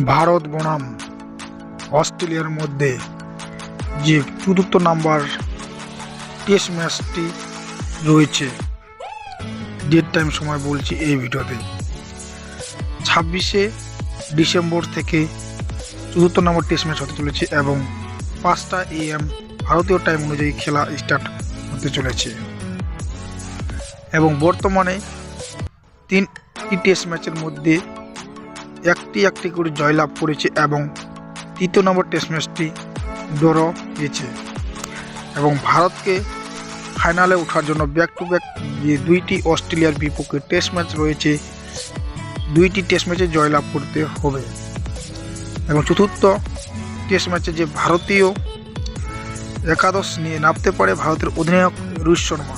ভারত বনাম। অস্ট্রেলিয়ার মধ্যে যে চতুর্থ নাম্বার টেস্ট ম্যাচটি রয়েছে। ডেট টাইম সময় বলছি এই ভিডিওতে। ছাব্বিশে ডিসেম্বর থেকে চতুর্থ নম্বর টেস্ট ম্যাচ হতে চলেছে এবং পাঁচটা এএম ভারতীয় টাইম অনুযায়ী খেলা স্টার্ট হতে চলেছে। এবং বর্তমানে তিনটি টেস্ট ম্যাচের মধ্যে একটি একটি করে জয়লাভ করেছে এবং তৃতীয় নম্বর টেস্ট ম্যাচটি ড্র হয়েছে এবং ভারতকে ফাইনালে ওঠার জন্য ব্যাক টু ব্যাক যে দুইটি অস্ট্রেলিয়ার বিপক্ষে টেস্ট ম্যাচ রয়েছে, দুইটি টেস্ট ম্যাচে জয়লাভ করতে হবে। এবং চতুর্থ টেস্ট ম্যাচে যে ভারতীয় একাদশ নিয়ে নামতে পারে ভারতের অধিনায়ক রোহিত শর্মা।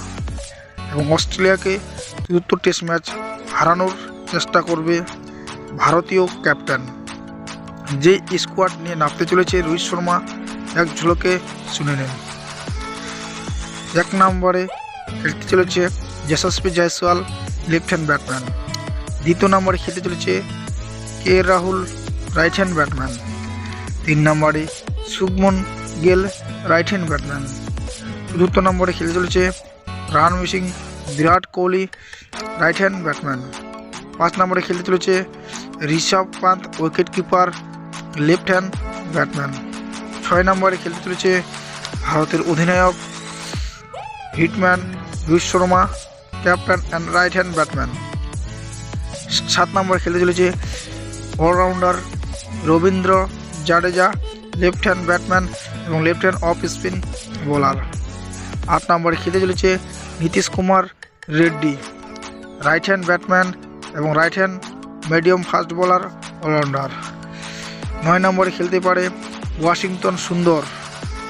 এবং অস্ট্রেলিয়াকে চতুর্থ টেস্ট ম্যাচ হারানোর চেষ্টা করবে ভারতীয় ক্যাপ্টেন। যে স্কোয়াড নিয়ে নামতে চলেছে রোহিত শর্মা, এক ঝলকে শুনে নেন। এক নম্বরে খেলতে চলেছে Yashasvi Jaiswal left hand batman দ্বিতীয় নম্বরে খেলতে চলেছে K Rahul right hand batman তিন নম্বরে শুভমন গেল রাইট হ্যান্ড ব্যাটম্যান চতুর্থ নম্বরে খেলতে চলেছে Ranbir Singh, Virat Kohli right hand batman পাঁচ নম্বরে খেলতে চলেছে Rishabh Pant wicket keeper left hand batman ছয় নম্বরে খেলতে চলেছে ভারতের অধিনায়ক hitman Rohit Sharma captain and right hand batman সাত নম্বরে খেলতে চলেছে allrounder Ravindra Jadeja left hand batman এবং left hand off spin bowler আট নম্বরে খেলতে চলেছে Nitish Kumar Reddy right hand batman এবং right hand medium fast bowler allrounder নয় নম্বরে খেলতে পারে Washington Sundar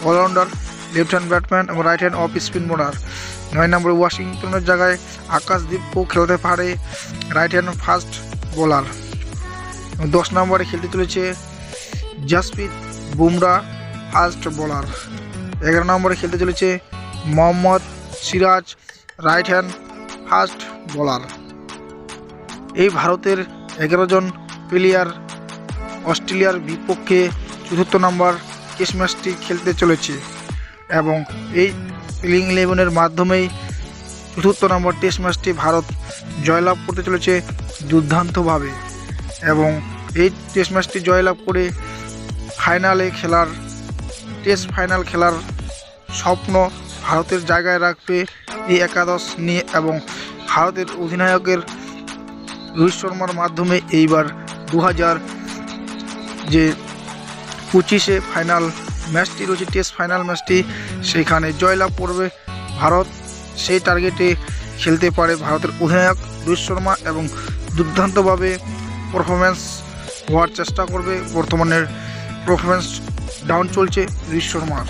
allrounder left hand batman এবং right hand off spin bowler নয় নম্বরে ওয়াশিংটনের জায়গায় আকাশদীপও খেলতে পারে রাইট হ্যান্ড ফাস্ট বোলার দশ নম্বরে খেলতে চলেছে জাসপ্রীত বুমরা ফাস্ট বোলার এগারো নম্বরে খেলতে চলেছে Mohammad Siraj right hand fast bowler এই ভারতের এগারো জন প্লেয়ার অস্ট্রেলিয়ার বিপক্ষে চতুর্থ নম্বর টেস্ট ম্যাচটি খেলতে চলেছে এবং এই প্লেইং ইলেভেনের মাধ্যমেই চতুর্থ নম্বর টেস্ট ম্যাচটি ভারত জয়লাভ করতে চলেছে দুর্দান্তভাবে এবং এই টেস্ট ম্যাচটি জয়লাভ করে ফাইনালে খেলার টেস্ট ফাইনাল খেলার স্বপ্ন ভারতের জায়গায় রাখবে এই একাদশ নিয়ে এবং ভারতের অধিনায়কের রোহিত শর্মার মাধ্যমে এইবার দু হাজার যে পঁচিশে ফাইনাল ম্যাচটি রয়েছে টেস্ট ফাইনাল ম্যাচটি সেখানে জয়লাভ করবে ভারত। সেই টার্গেটে খেলতে পারে ভারতের অধিনায়ক রোহিত শর্মা এবং দুর্দান্তভাবে পারফরমেন্স হওয়ার চেষ্টা করবে। বর্তমানের পারফরমেন্স ডাউন চলছে রোহিত শর্মার।